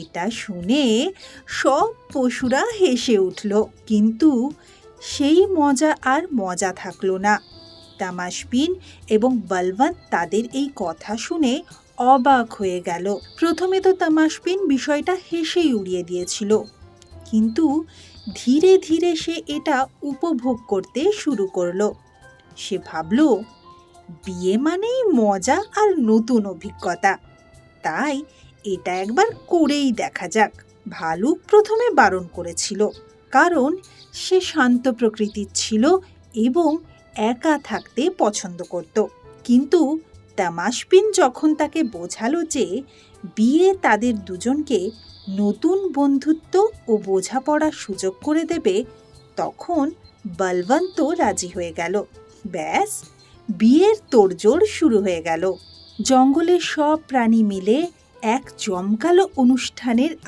এটা শুনে সব পশুরা হেসে উঠল, কিন্তু সেই মজা আর মজা থাকল না। তামাশবিন এবং বলবন্ত তাদের এই কথা শুনে অবাক হয়ে গেল। প্রথমে তো তামাশবিন বিষয়টা হেসেই উড়িয়ে দিয়েছিল, কিন্তু ধীরে ধীরে সে এটা উপভোগ করতে শুরু করল। সে ভাবল, বিয়ে মানেই মজা আর নতুন অভিজ্ঞতা। তাই এটা একবার করেই দেখা যাক। ভালুক প্রথমে বারণ করেছিল, কারণ সে শান্ত প্রকৃতির ছিল এবং একা থাকতে পছন্দ করত। কিন্তু তামাশবিন যখন তাকে বোঝালো যে বিয়ে তাদের দুজনকে নতুন বন্ধুত্ব ও বোঝাপড়ার সুযোগ করে দেবে, তখন বলবন্ত রাজি হয়ে গেল। ব্যাস, বিয়ের তোড়জোড় শুরু হয়ে গেল। জঙ্গলের সব প্রাণী মিলে এক জমকালো অনুষ্ঠানের